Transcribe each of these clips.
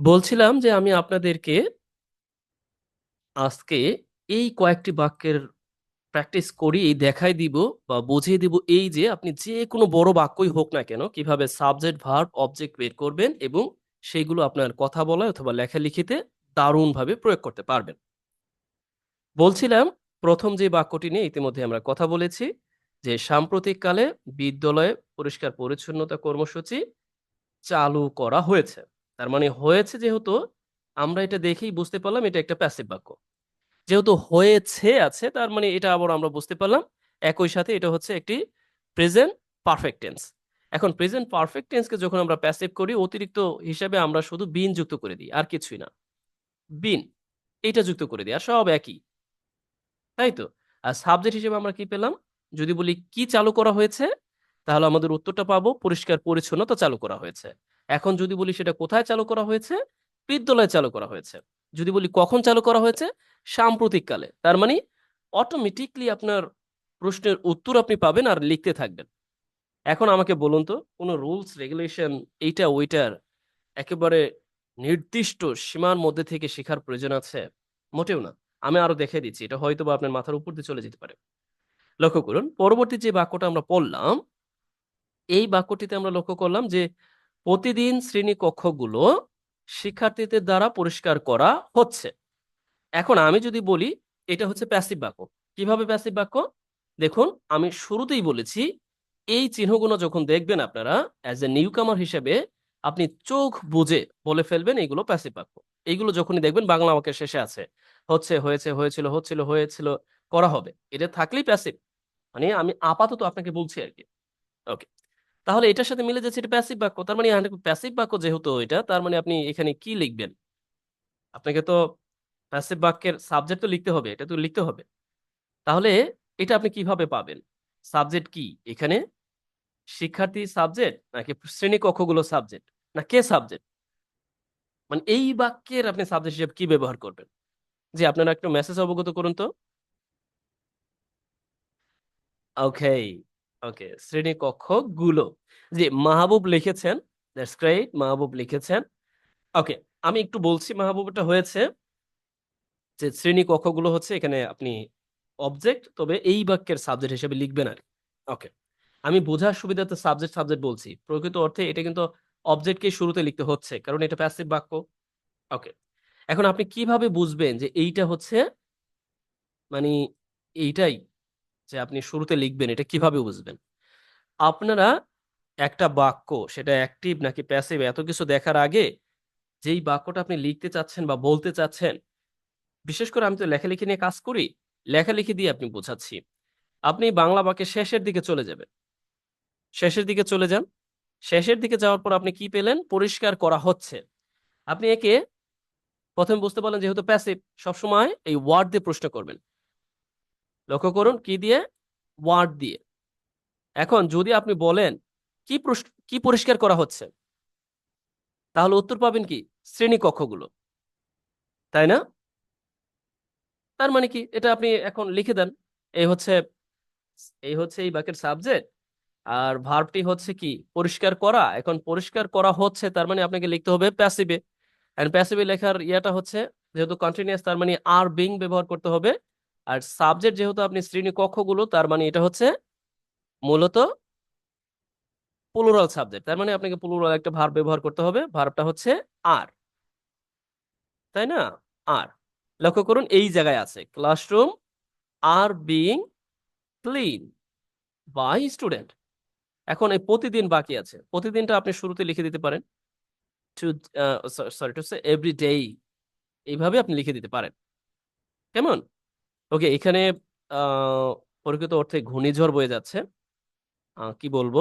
বলছিলাম যে আমি আপনাদেরকে আজকে এই কয়েকটি বাক্যের প্র্যাকটিস করিয়ে দেখাই দিব বা বুঝিয়ে দিব এই যে আপনি যে কোনো বড় বাক্যই হোক না কেন কীভাবে সাবজেক্ট ভার্ব অবজেক্ট বের করবেন এবং সেগুলো আপনার কথা বলায় অথবা লেখালেখিতে দারুণভাবে প্রয়োগ করতে পারবেন। বলছিলাম, প্রথম যে বাক্যটি নিয়ে ইতিমধ্যে আমরা কথা বলেছি যে সাম্প্রতিককালে বিদ্যালয়ে পরিষ্কার পরিচ্ছন্নতা কর্মসূচি চালু করা হয়েছে। তার মানে হয়েছে যেহেতু আমরা এটা দেখেই বুঝতে পারলাম এটা একটা প্যাসিভ বাক্য। যেহেতু হয়েছে আছে, তার মানে এটা আবার আমরা বুঝতে পারলাম একই সাথে এটা হচ্ছে একটি প্রেজেন্ট পারফেক্ট টেন্স এখন প্রেজেন্ট পারফেক্ট টেন্সকে যখন আমরা প্যাসিভ করি, অতিরিক্ত হিসাবে আমরা শুধু বিন যুক্ত করে দিই, আর কিছুই না। বিন এটা যুক্ত করে দিই, আর সব একই। তাই তো? আর সাবজেক্ট হিসেবে আমরা কি পেলাম? যদি বলি কি চালু করা হয়েছে, তাহলে আমাদের উত্তরটা পাবো, পরিষ্কার পরিচ্ছন্নতা চালু করা হয়েছে। এখন যদি বলি সেটা কোথায় চালু করা হয়েছে? বিদ্যালয়ে চালু করা হয়েছে। যদি বলি কখন চালু করা হয়েছে? সাম্প্রতিককালে। তার মানে অটোমেটিকলি আপনার প্রশ্নের উত্তর আপনি পাবেন আর লিখতে থাকবেন। এখন আমাকে বলুন তো, কোনো রুলস রেগুলেশন এইটা, ওইটার একেবারে নির্দিষ্ট সীমার মধ্যে থেকে শেখার প্রয়োজন আছে? মোটেও না। আমি আরও দেখে দিচ্ছি। এটা হয়তো বা আপনার মাথার উপর দিয়ে চলে যেতে পারে। লক্ষ্য করুন, পরবর্তী যে বাক্যটা আমরা পড়লাম, এই বাক্যটিতে আমরা লক্ষ্য করলাম যে প্রতিদিন শ্রেণীকক্ষগুলো শিক্ষার্থীদের দ্বারা পরিষ্কার করা হচ্ছে। এখন আমি যদি বলি, এটা হচ্ছে প্যাসিভ বাক্য। কীভাবে প্যাসিভ বাক্য? দেখুন, আমি শুরুতেই বলেছি, এই চিহ্নগুলো যখন দেখবেন আপনারা অ্যাজ এ নিউ কামার হিসেবে আপনি চোখ বুঝে বলে ফেলবেন এইগুলো প্যাসিভ বাক্য। এইগুলো যখনই দেখবেন, বাংলা আমাকে শেষে আছে। হচ্ছে, হয়েছে, হয়েছিল, হচ্ছিল, হয়েছিল, করা হবে। এটা থাকলেই প্যাসিভ মানে আমি আপাতত আপনাকে বলছি আর কি। ওকে তাহলে এটার সাথে মিলে যাচ্ছে এটা প্যাসিভ বাক্য। তার মানে প্যাসিভ বাক্য যেহেতু এটা, তার মানে আপনি এখানে কি লিখবেন? আপনাকে তো প্যাসিভ বাক্যের সাবজেক্ট তো লিখতে হবে, এটা তো লিখতে হবে। তাহলে এটা আপনি কীভাবে পাবেন? সাবজেক্ট কি? এখানে শিক্ষার্থী সাবজেক্ট নাকি শ্রেণি কক্ষগুলো সাবজেক্ট না, কে সাবজেক্ট মানে এই বাক্যের আপনি সাবজেক্ট হিসেবে কি ব্যবহার করবেন? যে আপনারা একটু মেসেজ অবগত করুন তো। ওকে ওকে শ্রেণি কক্ষগুলো। জি, মাহবুব লিখেছেন, দ্যাটস গ্রেট, মাহবুব লিখেছেন। ওকে, আমি একটু বলছি মাহবুবটা হয়েছে যে শ্রেণি কক্ষগুলো হচ্ছে এখানে আপনি অবজেক্ট তবে এই বাক্যের সাবজেক্ট হিসেবে লিখবেন আর ওকে, আমি বোঝার সুবিধাতে সাবজেক্ট সাবজেক্ট বলছি। প্রকৃত অর্থে এটা কিন্তু অবজেক্টকে শুরুতে লিখতে হচ্ছে, কারণ এটা প্যাসিভ বাক্য। ওকে, এখন আপনি কীভাবে বুঝবেন যে এইটা হচ্ছে মানে এইটাই যে আপনি শুরুতে লিখবেন, এটা কীভাবে বুঝবেন? আপনারা একটা বাক্য, সেটা অ্যাক্টিভ নাকি প্যাসিভ এত কিছু দেখার আগে যেই বাক্যটা আপনি লিখতে চাচ্ছেন বা বলতে চাচ্ছেন, বিশেষ করে আমি তো লেখালেখি নিয়ে কাজ করি, লেখালেখি দিয়ে আপনি বোঝাচ্ছি। আপনি বাংলা বাক্যের শেষের দিকে চলে যাবেন। শেষের দিকে চলে যান। শেষের দিকে যাওয়ার পর আপনি কি পেলেন? পরিষ্কার করা হচ্ছে। আপনি একে প্রথমে বুঝতে পারলেন যেহেতু প্যাসিভ সবসময় এই ওয়ার্ড দিয়ে প্রশ্ন করবেন। লক্ষ্য করুন কি দিয়ে? ওয়ার্ড দিয়ে। এখন যদি আপনি বলেন, কি কি পরিষ্কার করা হচ্ছে? তাহলে উত্তর পাবেন কি? শ্রেণি কক্ষগুলো তাই না? তার মানে কি? এটা আপনি এখন লিখে দেন। এই হচ্ছে এই হচ্ছে এই বাক্যের সাবজেক্ট। আর ভার্বটি হচ্ছে কি? পরিষ্কার করা। এখন পরিষ্কার করা হচ্ছে, তার মানে আপনাকে লিখতে হবে প্যাসিভে এন্ড প্যাসিভে লেখার ইয়াটা হচ্ছে, যেহেতু কন্টিনিউয়াস তার মানে আর বিং ব্যবহার করতে হবে। আর সাবজেক্ট যেহেতু আপনি শ্রেণি কক্ষগুলো তার মানে এটা হচ্ছে মূলত প্লুরাল সাবজেক্ট তার মানে আপনাকে প্লুরাল একটা ভার্ব ব্যবহার করতে হবে ভার্বটা হচ্ছে আর তাই না? আর লক্ষ্য করুন, এই জায়গায় আছে classroom are being clean by student এখন এই প্রতিদিন বাকি আছে, প্রতিদিনটা আপনি শুরুতে লিখে দিতে পারেন। To sorry to say every day এইভাবে আপনি লিখে দিতে পারেন। কেমন? ওকে, এখানে প্রকৃত অর্থে ঘূর্ণিঝড় বয়ে যাচ্ছে। কি বলব?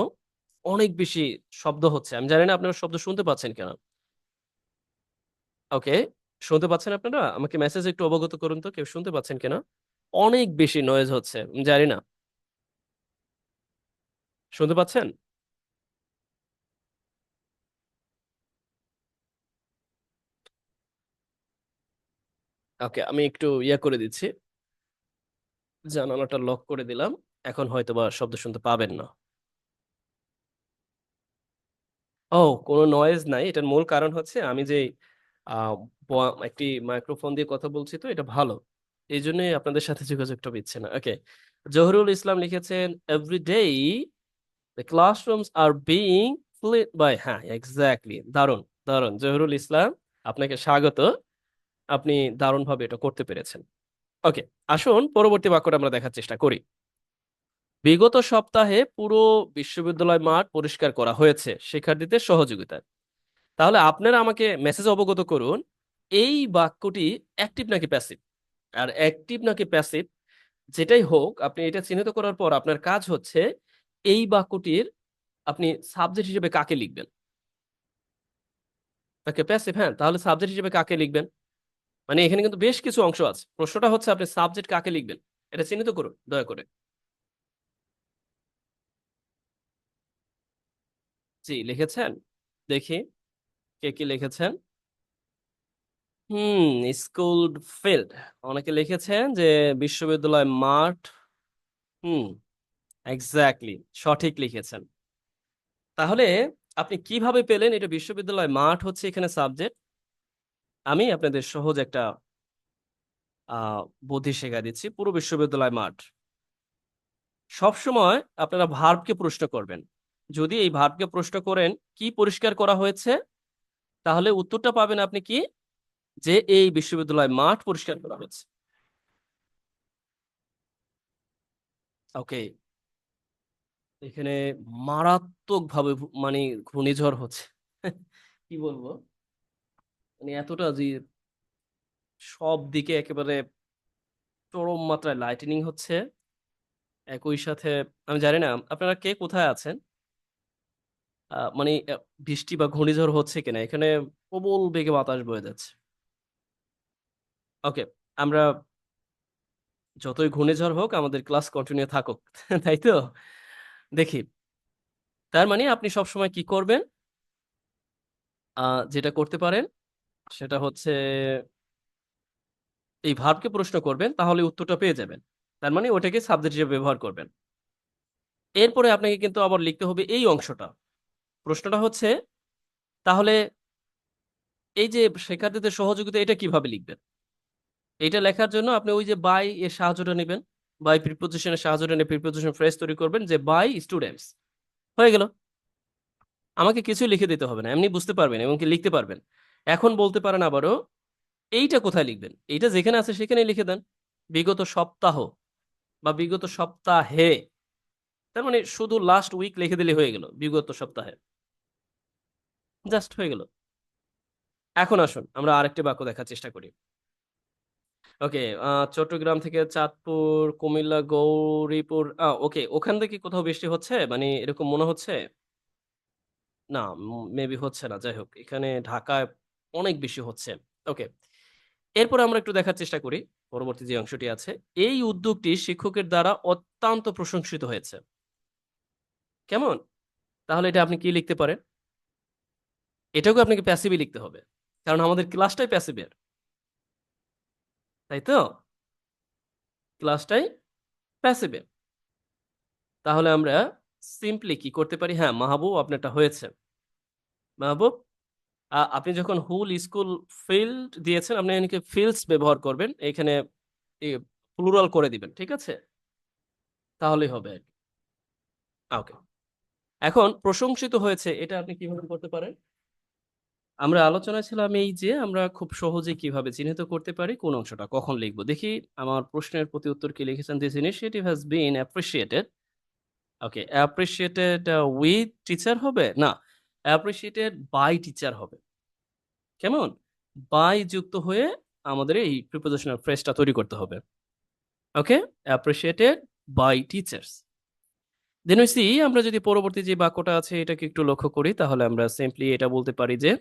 অনেক বেশি শব্দ হচ্ছে। আমি জানি না আপনারা শব্দ শুনতে পাচ্ছেন কেন। ওকে, শুনতে পাচ্ছেন আপনারা? আমাকে মেসেজ একটু অবগত করুন তো, কেউ শুনতে পাচ্ছেন কিনা? অনেক বেশি নয়েজ হচ্ছে, আমি জানি না। শুনতে পাচ্ছেন? ওকে, আমি একটু ইয়া করে দিচ্ছি। জানালাটা লক করে দিলাম। এখন হয়তো বা শব্দ শুনতে পাবেন না। ও কোনো নয়েজ নাই। এটার মূল কারণ হচ্ছে আমি যে একটি মাইক্রোফোন দিয়ে কথা বলছি তো, এটা ভালো। এই জন্যই আপনাদের সাথে যোগাযোগটা দিচ্ছে না। ওকে জহরুল ইসলাম লিখেছেন every day the are being filled by হ্যাঁ এক্স্যাক্টলি দারুণ দারুণ। জহরুল ইসলাম, আপনাকে স্বাগত। আপনি দারুণভাবে এটা করতে পেরেছেন। ওকে আসুন পরবর্তী বাক্যটা আমরা দেখার চেষ্টা করি। বিগত সপ্তাহে পুরো বিশ্ববিদ্যালয় মাঠ পরিষ্কার করা হয়েছে, শিক্ষার্থীদের সহযোগিতায় তাহলে আপনারা আমাকে মেসেজ অবগত করুন, এই বাক্যটি অ্যাক্টিভ নাকি প্যাসিভ আর অ্যাক্টিভ নাকি প্যাসিভ যেটাই হোক, আপনি এটা চিহ্নিত করার পর আপনার কাজ হচ্ছে এই বাক্যটির আপনি সাবজেক্ট হিসেবে কাকে লিখবেন? তাকে প্যাসিভ হ্যাঁ তাহলে সাবজেক্ট হিসেবে কাকে লিখবেন? মানে এখানে কিন্তু বেশ কিছু অংশ আছে। প্রশ্নটা হচ্ছে আপনি সাবজেক্ট কাকে লিখবেন? এটা চিহ্নিত করুন, দয়া করে। জি, লিখেছেন? দেখি, কে কি লিখেছেন? Hmm school field. অনেকে লিখেছেন যে বিশ্ববিদ্যালয় মাঠ, হুম এক্স্যাক্টলি সঠিক লিখেছেন। তাহলে আপনি কীভাবে পেলেন এটা বিশ্ববিদ্যালয় মাঠ হচ্ছে এখানে সাবজেক্ট আমি আপনাদের সহজ একটা বুদ্ধি শেখা দিচ্ছি। পুরো বিশ্ববিদ্যালয় মাঠ। সবসময় আপনারা ভার্বকে প্রশ্ন করবেন। যদি এই ভার্বকে প্রশ্ন করেন, কি পরিষ্কার করা হয়েছে? তাহলে উত্তরটা পাবেন আপনি কি? যে এই বিশ্ববিদ্যালয় মাঠ পরিষ্কার করা হয়েছে। ওকে। এখানে মারাত্মক ভাবে মানে ঘূর্ণিঝড় হচ্ছে। কি বলব? মানে এতটা যে সব দিকে একেবারে চরম মাত্রায় লাইটেনিং হচ্ছে। একই সাথে আমি জানি না, আপনারা কে কোথায় আছেন? মানে বৃষ্টি বা ঘূর্ণিঝড় হচ্ছে কিনা? এখানে প্রবল বেগে বাতাস বয়ে যাচ্ছে। ওকে আমরা যতই ঘূর্ণিঝড় হোক, আমাদের ক্লাস কন্টিনিউ থাকুক, তাই তো? দেখি। তার মানে আপনি সবসময় কি করবেন? যেটা করতে পারেন সেটা হচ্ছে, এই ভার্বকে প্রশ্ন করবেন, তাহলে উত্তরটা পেয়ে যাবেন। তার মানে ওটাকে সাবজেক্ট হিসেবে ব্যবহার করবেন। এরপরে আপনাকে কিন্তু আবার লিখতে হবে এই অংশটা। প্রশ্নটা হচ্ছে, তাহলে এই যে শিক্ষার্থীদের সহযোগিতা, এটা কীভাবে লিখবেন? এটা লেখার জন্য আপনি ওই যে বাই এর সাহায্যটা নেবেন বাই প্রিপোজিশনের সাহায্যটা নিয়ে প্রিপোজিশন ফ্রেজ তৈরি করবেন যে বাই স্টুডেন্টস হয়ে গেল। আমাকে কিছু লিখে দিতে হবে না, এমনি বুঝতে পারবেন এবং কি লিখতে পারবেন। এখন বলতে পারেন আবারও, এইটা কোথায় লিখবেন? এইটা যেখানে আছে সেখানে লিখে দেন। বিগত সপ্তাহ বা বিগত সপ্তাহে। তার মানে শুধু লাস্ট উইক লিখে দিলে হয়ে গেল, বিগত সপ্তাহে। জাস্ট হয়ে গেল। এখন আসুন, আমরা আরেকটি বাক্য দেখার চেষ্টা করি। ওকে চট্টগ্রাম থেকে চাঁদপুর, কুমিল্লা, গৌরীপুর ওকে ওখান থেকে কোথাও বৃষ্টি হচ্ছে? মানে এরকম মনে হচ্ছে? না মেবি হচ্ছে না। যাই হোক, এখানে ঢাকায় অনেক বেশি হচ্ছে। ওকে এরপর আমরা একটু দেখার চেষ্টা করি, পরবর্তী যে অংশটি আছে। এই উদ্যোগটি শিক্ষকের দ্বারা অত্যন্ত প্রশংসিত হয়েছে। কেমন? তাহলে এটা আপনি কি লিখতে পারেন? এটাকেও আপনাকে প্যাসিভই লিখতে হবে, কারণ আমাদের ক্লাসটাই প্যাসিভের তাই তো? ক্লাসটাই প্যাসিভের তাহলে আমরা সিম্পলি কি করতে পারি? হ্যাঁ মাহবুব আপনারটা হয়েছে। মাহবুব আপনি যখন হুল স্কুল ফিল্ড দিয়েছেন, আপনি এখানে ফিল্ডস ব্যবহার করবেন। এখানে প্লুরাল করে দিবেন, ঠিক আছে? তাহলেই হবে ওকে। এখন প্রশংসিত হয়েছে, এটা আপনি কীভাবে করতে পারেন? আমরা আলোচনায় ছিলাম এই যে, আমরা খুব সহজে কীভাবে চিহ্নিত করতে পারি, কোন অংশটা, কখন লিখব। দেখি, আমার প্রশ্নের প্রতি উত্তর কি লিখেছেন? This initiative has been appreciated okay appreciated with teacher হবে? না। অ্যাপ্রিসিয়েটেড বাই টিচার হবে। কেমন? বাই যুক্ত হয়ে আমাদের এই প্রিপোজিশনাল ফ্রেজটা তৈরি করতে হবে। Okay? Appreciated by teachers then C আমরা যদি পরবর্তী যে বাক্যটা আছে, এটাকে একটু লক্ষ্য করি, তাহলে আমরা সিম্পলি এটা বলতে পারি যে,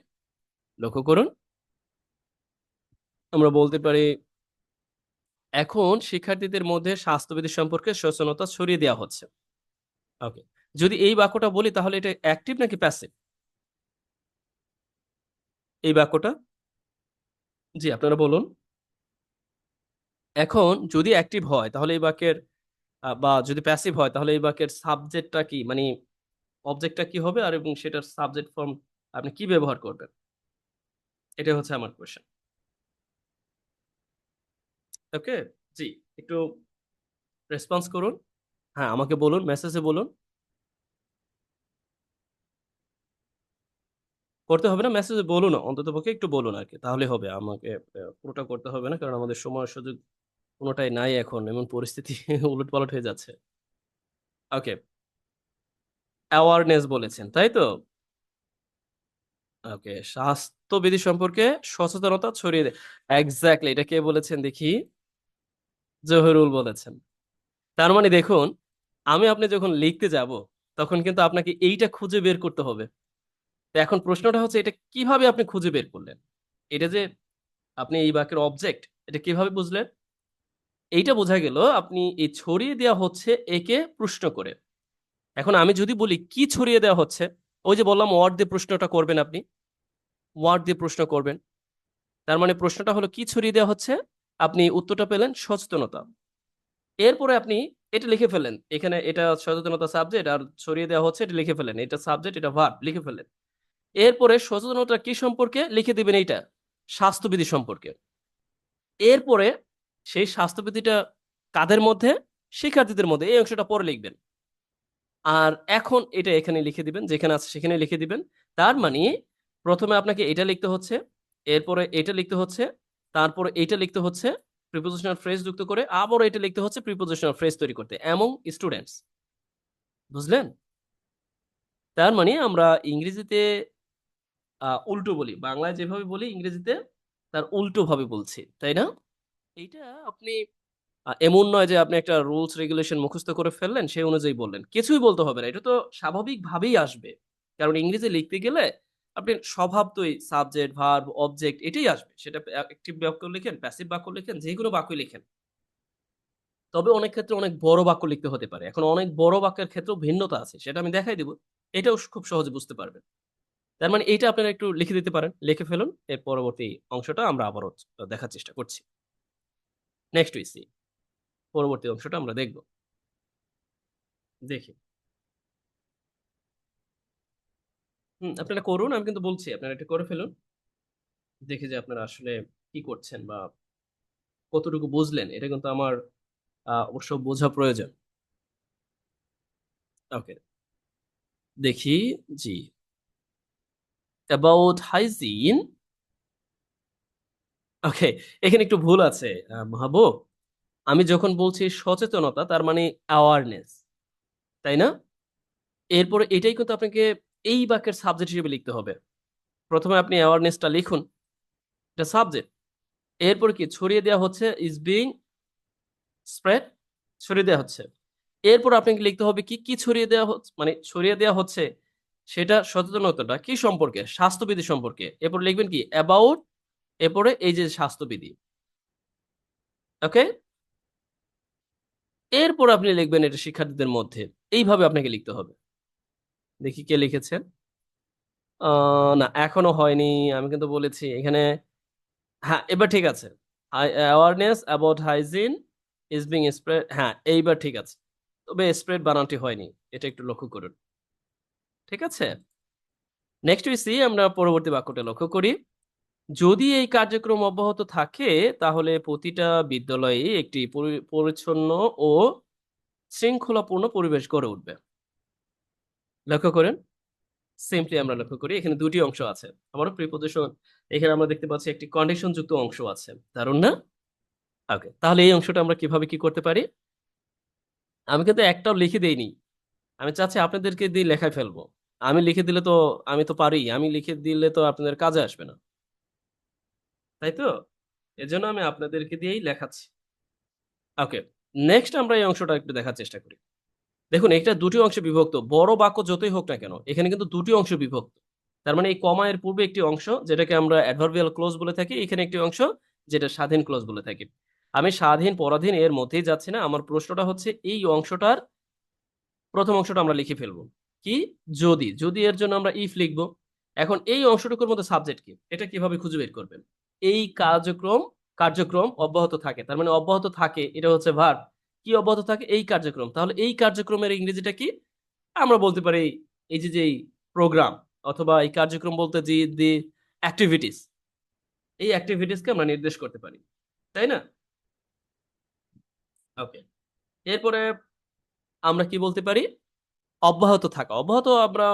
লক্ষ্য করুন। আমরা বলতে পারি, এখন শিক্ষার্থীদের মধ্যে স্বাস্থ্যবিধি সম্পর্কে সচেতনতা ছড়িয়ে দেওয়া হচ্ছে। ওকে। যদি এই বাক্যটা বলি, তাহলে এটা অ্যাক্টিভ নাকি প্যাসিভ এই বাক্যটা? জি, আপনারা বলুন। এখন যদি অ্যাক্টিভ হয়, তাহলে এই বাক্যের বা যদি প্যাসিভ হয়, তাহলে এই বাক্যের সাবজেক্টটা কি? মানে অবজেক্টটা কি হবে? আর এবং সেটার সাবজেক্ট ফর্ম আপনি কি ব্যবহার করবেন? এটা হচ্ছে আমার কোয়েশ্চেন ওকে জি, একটু রেসপন্স করুন। হ্যাঁ আমাকে বলুন মেসেজে বলুন। করতে হবে না মেসেজে বলুন অন্তত পক্ষে একটু বলুন আর কি তাহলে হবে, আমাকে পুরোটা করতে হবে না, কারণ আমাদের সময় সুযোগ কোনোটাই নাই এখন, এমন পরিস্থিতি উলট পালট হয়ে যাচ্ছে। ওকে অ্যাওয়ারনেস বলেছেন, তাই তো? ওকে স্বাস্থ্যবিধি সম্পর্কে সচেতনতা ছড়িয়ে দেয় এক্স্যাক্টলি এটা কে বলেছেন দেখি? জহিরুল বলেছেন। তার মানে দেখুন, আমি আপনি যখন লিখতে যাব, তখন কিন্তু আপনাকে এইটা খুঁজে বের করতে হবে। তো এখন প্রশ্নটা হচ্ছে, এটা কীভাবে আপনি খুঁজে বের করলেন? এটা যে আপনি এই বাক্যের অবজেক্ট এটা কীভাবে বুঝলেন? এইটা বোঝা গেল, আপনি এই ছড়িয়ে দেওয়া হচ্ছে একে প্রশ্ন করে। এখন আমি যদি বলি, কি ছড়িয়ে দেওয়া হচ্ছে? ওই যে বললাম ওয়ার্ড দিয়ে প্রশ্নটা করবেন আপনি। ওয়ার্ড দিয়ে প্রশ্ন করবেন। তার মানে প্রশ্নটা হলো, কি ছড়িয়ে দেওয়া হচ্ছে? আপনি উত্তরটা পেলেন, সচেতনতা। এরপরে আপনি এটা লিখে ফেলেন এখানে এটা সচেতনতা সাবজেক্ট আর ছড়িয়ে দেওয়া হচ্ছে, এটা লিখে ফেলেন এটা সাবজেক্ট এটা ভার্ব লিখে ফেলেন এরপরে সচেতনতা কি সম্পর্কে লিখে দিবেন এইটা? স্বাস্থ্যবিধি সম্পর্কে। এরপরে সেই স্বাস্থ্যবিধিটা কাদের মধ্যে? শিক্ষার্থীদের মধ্যে। এই অংশটা পরে লিখবেন। আর এখন এটা এখানে লিখে দিবেন, যেখানে আছে সেখানে লিখে দিবেন। তার মানে প্রথমে আপনাকে এটা লিখতে হচ্ছে, এরপরে এটা লিখতে হচ্ছে, তারপরে এটা লিখতে হচ্ছে প্রিপোজিশনাল ফ্রেজ যুক্ত করে আবার এটা লিখতে হচ্ছে প্রিপোজিশনাল ফ্রেজ তৈরি করতে এমন স্টুডেন্টস বুঝলেন? তার মানে আমরা ইংরেজিতে উল্টো বলি। বাংলায় যেভাবে বলি, ইংরেজিতে তার উল্টো ভাবে বলছি, তাই না? এইটা আপনি এমন নয় যে আপনি একটা রুলস, রেগুলেশন মুখস্থ করে ফেললেন, সেই অনুযায়ী বললেন। কিছুই বলতে হবে না, এটা তো স্বাভাবিকভাবেই আসবে। কারণ ইংরেজি লিখতে গেলে আপনি স্বভাব স্বভাবতই সাবজেক্ট ভার্ব অবজেক্ট এটাই আসবে। সেটা অ্যাক্টিভ বাক্য লিখেন প্যাসিভ বাক্য লিখেন, যে কোনো বাক্য লিখেন। তবে অনেক ক্ষেত্রে অনেক বড় বাক্য লিখতে হতে পারে। এখন অনেক বড় বাক্যের ক্ষেত্রেও ভিন্নতা আছে, সেটা আমি দেখাই দিব। এটাও খুব সহজে বুঝতে পারবেন। তার মানে এইটা আপনারা একটু লিখে দিতে পারেন। লিখে ফেলুন, এর পরবর্তী অংশটা আমরা আবারও দেখার চেষ্টা করছি। নেক্সট উই সি পরবর্তী অংশটা আমরা দেখব। দেখি। হুম, আপনারা করুন, আমি কিন্তু বলছি, আপনারা এটা করে ফেলুন। দেখি যে আপনারা আসলে কি করছেন বা কতটুকু বুঝলেন, এটা কিন্তু আমার অবশ্য বোঝা প্রয়োজন। ওকে দেখি, জি। অ্যাবাউট হাইজিন ওকে এখানে একটু ভুল আছে আহ, মাহবুব। আমি যখন বলছি সচেতনতা তার মানে অ্যাওয়ারনেস তাই না? এরপরে এটাই কিন্তু আপনাকে এই বাক্যের সাবজেক্ট হিসেবে লিখতে হবে। প্রথমে আপনি অ্যাওয়ারনেসটা লিখুন এটা সাবজেক্ট এরপর কি ছড়িয়ে দেওয়া হচ্ছে ইজ বিং স্প্রেড ছড়িয়ে দেওয়া হচ্ছে। এরপর আপনাকে লিখতে হবে কি কি ছড়িয়ে দেওয়া হচ্ছে মানে ছড়িয়ে দেওয়া হচ্ছে সেটা সচেতনতাটা কি সম্পর্কে? স্বাস্থ্যবিধি সম্পর্কে। এরপর লিখবেন কি? অ্যাবাউট এরপরে এই যে স্বাস্থ্যবিধি। ওকে এরপর আপনি লিখবেন এটা শিক্ষার্থীদের মধ্যে। এইভাবে আপনাকে লিখতে হবে। দেখি কে লিখেছেন না, এখনও হয়নি। আমি কিন্তু বলেছি, এখানে হ্যাঁ এবার ঠিক আছে। Awareness about hygiene is being spread হ্যাঁ এইবার ঠিক আছে। তবে স্প্রেড বানানটি হয়নি। এটা একটু লক্ষ্য করুন। ঠিক আছে? নেক্সট সি আমরা পরবর্তী বাক্যটা লক্ষ্য করি। যদি এই কার্যক্রম অব্যাহত থাকে, তাহলে প্রতিটা বিদ্যালয়ে একটি পরি- পরিচ্ছন্ন ও শৃঙ্খলাপূর্ণ পরিবেশ গড়ে উঠবে। লক্ষ্য করেন? সিম্পলি আমরা লক্ষ্য করি, এখানে দুটি অংশ আছে। আমারও প্রিপোজিশন, এখানে আমরা দেখতে পাচ্ছি একটি কন্ডিশন যুক্ত অংশ আছে। দারুণ না? ওকে তাহলে এই অংশটা আমরা কীভাবে কি করতে পারি? আমি কিন্তু একটাও লিখে দেইনি। আমি চাচ্ছি আপনাদেরকে দিয়ে লেখায় ফেলব। আমি লিখে দিলে তো আমি তো পারি, আমি লিখে দিলে তো আপনাদের কাজে আসবে না। তাই তো? এজন্য আমি আপনাদেরকে দিয়েই লেখাচ্ছি। ওকে নেক্সট আমরা এই অংশটা একটু দেখার চেষ্টা করি। দেখুন এটা দুটি অংশে বিভক্ত, বড় বাক্য যতই হোক না কেন, এখানে কিন্তু দুটি অংশ বিভক্ত। তার মানে এই কমা এর পূর্বে একটি অংশ, যেটাকে আমরা অ্যাডভার্বিয়াল ক্লোজ বলে থাকি, এখানে একটি অংশ, যেটা স্বাধীন ক্লোজ বলে থাকি। আমি স্বাধীন, পরাধীন এর মধ্যেই যাচ্ছি না, আমার প্রশ্নটা হচ্ছে এই অংশটার প্রথম অংশটা আমরা লিখে ফেলব। কি? যদি যদি এর জন্য আমরা ইফ লিখব, এখন এই অংশটুকুর মধ্যে সাবজেক্ট কি? এটা কীভাবে খুঁজে বের করবেন? এই কার্যক্রম কার্যক্রম অব্যাহত থাকে, তার মানে অব্যাহত থাকে, এটা হচ্ছে ভার্ব কি অব্যাহত থাকে? এই কার্যক্রম। তাহলে এই কার্যক্রমের ইংরেজিটা কি? আমরা বলতে পারি এই যে যে প্রোগ্রাম অথবা এই কার্যক্রম বলতে যে দি অ্যাক্টিভিটিস এই অ্যাক্টিভিটিসকে আমরা নির্দেশ করতে পারি, তাই না? ওকে এরপরে আমরা কি বলতে পারি? অব্যাহত থাকা। অব্যাহত আমরা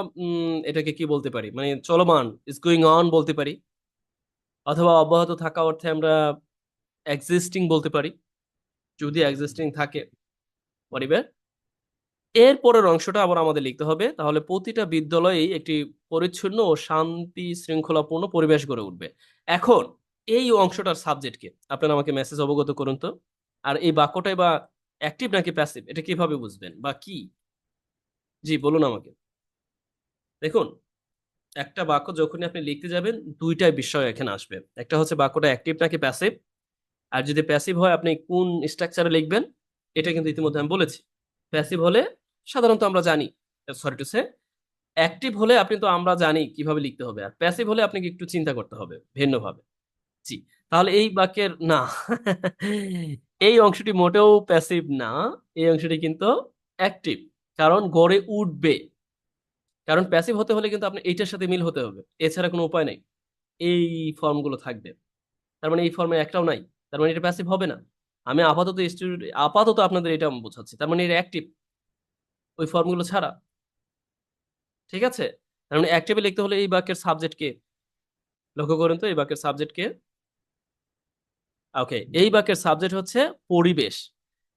এটাকে কি বলতে পারি? মানে চলমান ইজ গোয়িং অন বলতে পারি। অথবা অব্যাহত থাকা অর্থে আমরা এক্সিস্টিং বলতে পারি। যদি এক্সিস্টিং থাকে, পরিবার। এর পরের অংশটা আবার আমাদের লিখতে হবে। তাহলে প্রতিটা বিদ্যালয়েই একটি পরিচ্ছন্ন ও শান্তি শৃঙ্খলাপূর্ণ পরিবেশ গড়ে উঠবে। এখন, এই অংশটার সাবজেক্টকে আপনারা আমাকে মেসেজ অবগত করুন তো। আর এই বাক্যটাই বা অ্যাক্টিভ নাকি প্যাসিভ এটা কীভাবে বুঝবেন বা কি? জি, বলুন আমাকে। দেখুন, একটা বাক্য যখনই আপনি লিখতে যাবেন দুইটাই বিষয় এখানে আসবে। একটা হচ্ছে বাক্যটা অ্যাক্টিভ নাকি প্যাসিভ আর যদি প্যাসিভ হয়, আপনি কোন স্ট্রাকচারে লিখবেন? এটা কিন্তু ইতিমধ্যে আমি বলেছি। প্যাসিভ হলে সাধারণত আমরা জানি সরি টু সে অ্যাক্টিভ হলে আপনি তো আমরা জানি কীভাবে লিখতে হবে। আর প্যাসিভ হলে আপনাকে একটু চিন্তা করতে হবে, ভিন্নভাবে। জি, তাহলে এই বাক্যের, না, এই অংশটি মোটেও প্যাসিভ না, এই অংশটি কিন্তু অ্যাক্টিভ কারণ গড়ে উঠবে। কারণ প্যাসিভ হতে হলে কিন্তু আপনি এইটার সাথে মিল হতে হবে। এছাড়া কোনো উপায় নেই। এই ফর্মগুলো থাকবে। তার মানে এই ফর্মে একটাও নাই। তার মানে এটা প্যাসিভ হবে না। আমি আপাতত স্টুডেন্ট আপাতত আপনাদের এটা বোঝাচ্ছি। তার মানে এটা অ্যাক্টিভ ওই ফর্মগুলো ছাড়া। ঠিক আছে? তার মানে অ্যাক্টিভে লিখতে হলে এই বাক্যের সাবজেক্ট কে লক্ষ্য করেন তো? এই বাক্যের সাবজেক্ট কে ওকে এই বাক্যের সাবজেক্ট হচ্ছে পরিবেশ।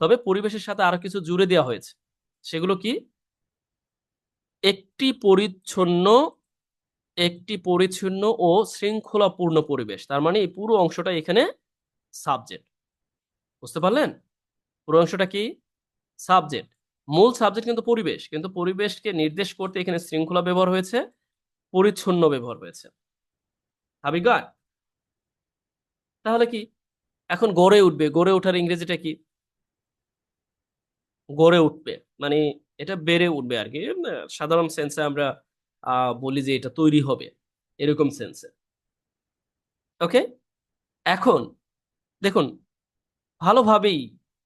তবে পরিবেশের সাথে আরও কিছু জুড়ে দেওয়া হয়েছে। সেগুলো কি? একটি পরিচ্ছন্ন একটি পরিচ্ছন্ন ও শৃঙ্খলাপূর্ণ পরিবেশ। তার মানে এই পুরো অংশটা এখানে সাবজেক্ট। বুঝতে পারলেন? পুরো অংশটা কি? সাবজেক্ট। মূল সাবজেক্ট কিন্তু পরিবেশ। কিন্তু পরিবেশকে নির্দেশ করতে এখানে শৃঙ্খলা ব্যবহার হয়েছে, পরিচ্ছন্ন ব্যবহার হয়েছে। হাবি তাহলে কি? এখন গড়ে উঠবে। গড়ে ওঠার ইংরেজিটা কি? গড়ে উঠবে। মানে এটা বেড়ে উঠবে আর কি সাধারণ সেন্সে আমরা বলি যে এটা তৈরি হবে, এরকম সেন্সে ওকে এখন, দেখুন, ভালোভাবেই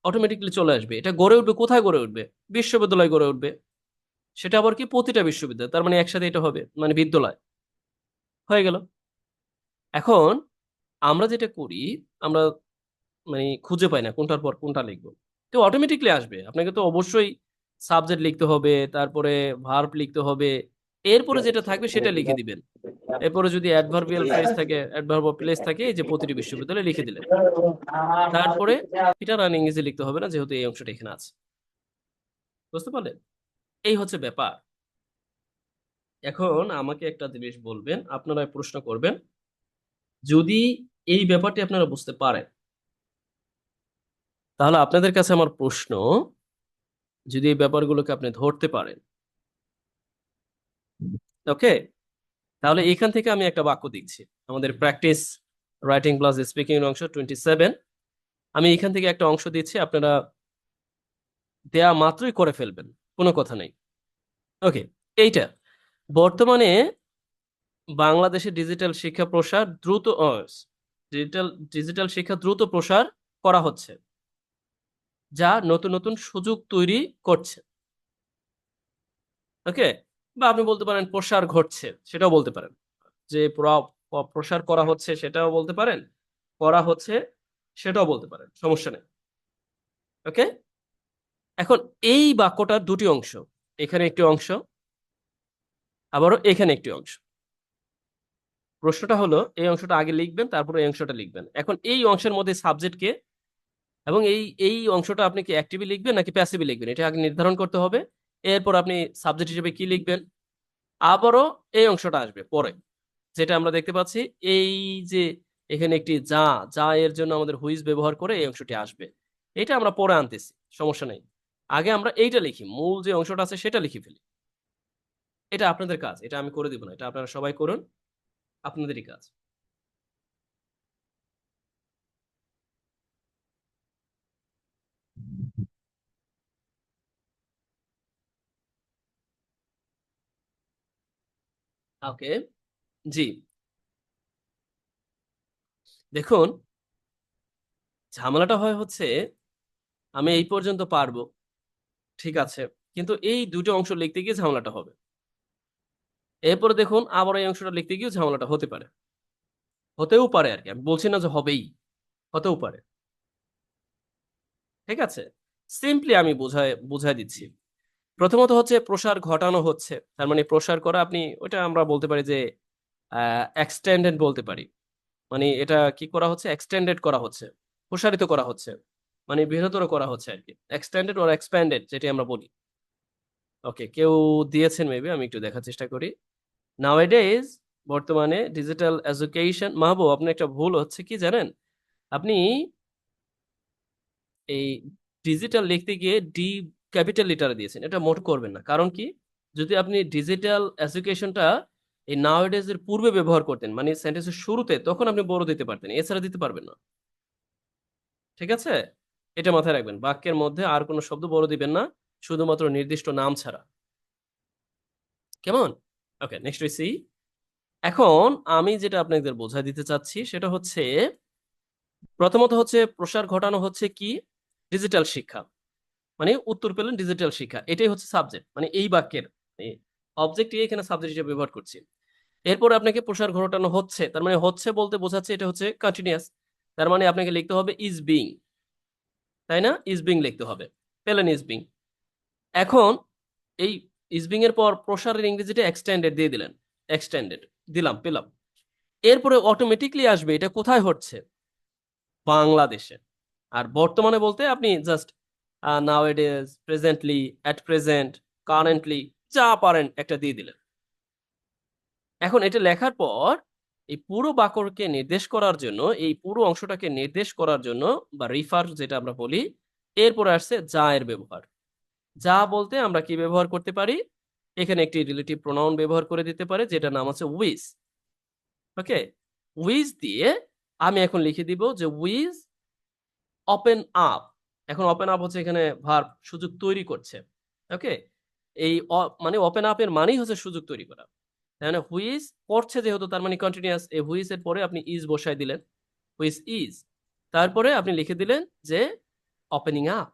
অটোমেটিকলি চলে আসবে। এটা গড়ে উঠবে, কোথায় গড়ে উঠবে? বিশ্ববিদ্যালয় গড়ে উঠবে। সেটা আবার কি প্রতিটা বিশ্ববিদ্যালয়? তার মানে একসাথে এটা হবে মানে বিদ্যালয়। হয়ে গেল। এখন, আমরা যেটা করি, আমরা মানে খুঁজে পাই না কোনটার পর কোনটা লিখব। তো অটোমেটিকলি আসবে। আপনাকে তো অবশ্যই সাবজেক্ট লিখতে হবে তারপরে ভার্ব লিখতে হবে এরপরে যেটা থাকবে সেটা লিখে দিবেন। এরপরে যদি অ্যাডভার্বিয়াল ফ্রেজ থাকে অ্যাডভার্ব প্লেস থাকে এই যে প্রতিটি বিশ্ববিদ্যালয়ে লিখে দিলেন। তারপরে এটা রান ইংরেজি লিখতে হবে না যেহেতু এই অংশটা এখানে আছে। বুঝতে পারলেন? এই হচ্ছে ব্যাপার। এখন আমাকে একটা জিনিস বলবেন আপনারা প্রশ্ন করবেন। যদি এই ব্যাপারটি আপনারা বুঝতে পারেন তাহলে আপনাদের কাছে আমার প্রশ্ন, যদি এই ব্যাপারগুলোকে আপনি ধরতে পারেন। ওকে? তাহলে এখান থেকে আমি একটা বাক্য দিচ্ছি। আমাদের প্র্যাকটিস, রাইটিং প্লাস স্পিকিং অংশ টোয়েন্টি সেভেন আমি এখান থেকে একটা অংশ দিচ্ছি, আপনারা দেয়া মাত্রই করে ফেলবেন, কোনো কথা নেই। ওকে, এইটা। বর্তমানে বাংলাদেশে ডিজিটাল শিক্ষা প্রসার দ্রুত ডিজিটাল ডিজিটাল শিক্ষা দ্রুত প্রসার করা হচ্ছে। যা নতুন নতুন সুযোগ তৈরি করছে। ওকে বা আপনি বলতে পারেন প্রসার ঘটছে, সেটাও বলতে পারেন। যে প্র- প্রসার করা হচ্ছে সেটাও বলতে পারেন, করা হচ্ছে সেটাও বলতে পারেন, সমস্যা নেই। ওকে এখন এই বাক্যটার দুটি অংশ, এখানে একটি অংশ, আবারও এখানে একটি অংশ। প্রশ্নটা হলো, এই অংশটা আগে লিখবেন, তারপরে এই অংশটা লিখবেন। এখন এই অংশের মধ্যে সাবজেক্ট কে এবং এই এই অংশটা আপনি কি অ্যাক্টিভলি লিখবেন নাকি প্যাসিভলি লিখবেন? এটা আগে নির্ধারণ করতে হবে। এরপর আপনি সাবজেক্ট হিসেবে কি লিখবেন? আবারও এই অংশটা আসবে পরে। যেটা আমরা দেখতে পাচ্ছি, এই যে এখানে একটি যা যা এর জন্য আমাদের হুইজ ব্যবহার করে এই অংশটি আসবে। এটা আমরা পরে আনতেছি, সমস্যা নেই। আগে আমরা এইটা লিখি, মূল যে অংশটা আছে সেটা লিখে ফেলি। এটা আপনাদের কাজ, এটা আমি করে দিব না, এটা আপনারা সবাই করুন, আপনাদেরই কাজ। ওকে, জি দেখুন, ঝামেলাটা হয় হচ্ছে, আমি এই পর্যন্ত পারব, ঠিক আছে, কিন্তু এই দুটো অংশ লিখতে গিয়ে ঝামেলাটা হবে এরপরে দেখুন, আবার এই অংশটা লিখতে গিয়েও ঝামেলাটা হতে পারে হতেও পারে আর কি, আমি বলছি না যে হবেই। হতেও পারে। ঠিক আছে? সিম্পলি আমি বোঝায়, বুঝায় দিচ্ছি। প্রথমত হচ্ছে প্রসার ঘটানো হচ্ছে। তার মানে প্রসার করা আপনি ওইটা আমরা বলতে পারি যে এক্সটেন্ডেড বলতে পারি। মানে এটা কি করা হচ্ছে? এক্সটেন্ডেড করা হচ্ছে। প্রসারিত করা হচ্ছে। মানে বৃহত্তর করা হচ্ছে আরকি। এক্সটেন্ডেড অর এক্সপ্যান্ডেড যেটি আমরা বলি। ওকে, কেউ দিয়েছেন মেবি আমি একটু দেখার চেষ্টা করি। নাওএডেজ বর্তমানে ডিজিটাল এডুকেশন মাহবুব আপনার একটা ভুল হচ্ছে কি জানেন? আপনি এই ডিজিটাল লিখতে গিয়ে ডি ক্যাপিটাল লেটারে দিয়েছেন। এটা মোট করবেন না। কারণ কি? যদি আপনি ডিজিটাল এডুকেশনটা এই নাওএডেজ এর পূর্বে ব্যবহার করতেন, মানে সেন্টেন্সের শুরুতে তখন আপনি বড় দিতে পারতেন। এছাড়া দিতে পারবেন না। ঠিক আছে? এটা মাথায় রাখবেন। বাক্যের মধ্যে আর কোন শব্দ বড় দিবেন না। শুধুমাত্র নির্দিষ্ট নাম ছাড়া। কেমন? Okay, next C. এখন আমি যেটা আপনাদের বোঝায় দিতে চাচ্ছি সেটা হচ্ছে প্রথমত হচ্ছে প্রসার ঘটানো হচ্ছে কি? ডিজিটাল শিক্ষা। মানে উত্তর পেলেন ডিজিটাল শিক্ষা। এটাই হচ্ছে সাবজেক্ট। মানে এই বাক্যের অবজেক্ট এখানে সাবজেক্ট হিসেবে ব্যবহার করছি। এরপর আপনাকে প্রসার ঘটানো হচ্ছে। তার মানে হচ্ছে বলতে বোঝাচ্ছে এটা হচ্ছে কন্টিনিউয়াস। তার মানে আপনাকে লিখতে হবে ইজ বিং। তাই না? ইজ বিং লিখতে হবে। পেলেন ইজ বিং। এখন এই ইজ বিং এর পর প্রসারের ইংরেজিটা এক্সটেন্ডেড দিয়ে দিলেন। এক্সটেন্ডেড দিলাম, পেলাম। এরপরে অটোমেটিক্যালি আসবে এটা কোথায় হচ্ছে? বাংলাদেশে। আর বর্তমানে বলতে আপনি just uh nowadays, presently, at present, currently যা পারেন একটা দিয়ে দিলেন। এখন এটা লেখার পর এই পুরো বাকরকে নির্দেশ করার জন্য, এই পুরো অংশটাকে নির্দেশ করার জন্য বা রিফার যেটা আমরা বলি, এরপরে আসছে যা এর ব্যবহার। যা বলতে আমরা কি ব্যবহার করতে পারি? এখানে একটি রিলেটিভ প্রোনাউন ব্যবহার করে দিতে পারে যেটার নাম হচ্ছে উইজ। ওকে? উইজ দিয়ে আমি এখন লিখে দিব যে উইজ ওপেন আপ। এখন ওপেন আপ হচ্ছে এখানে ভার্ব সুযোগ তৈরি করছে। ওকে? এই মানে ওপেন আপ এর মানেই হচ্ছে সুযোগ তৈরি করা। মানে হুইচ করছে যেহেতু তার মানে কন্টিনিউয়াস এই হুইচ এর পরে আপনি ইজ বসায় দিলেন। Which is. তারপরে আপনি লিখে দিলেন যে ওপেনিং আপ।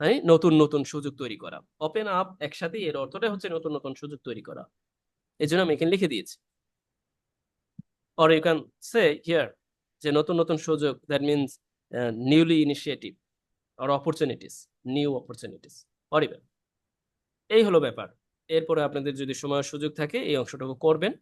মানে নতুন, নতুন সুযোগ তৈরি করা। ওপেন আপ একসাথেই এর অর্থটা হচ্ছে নতুন, নতুন সুযোগ তৈরি করা। এই জন্য আমি এখানে লিখে দিয়েছি। or you can say here যে নতুন, নতুন সুযোগ that means নিউলি newly আর অপরচুনিটিস নিউ অপরচুনিটিস অরিবেন এই হলো ব্যাপার। এরপরে আপনাদের যদি সময় সুযোগ থাকে, এই অংশটুকু করবেন।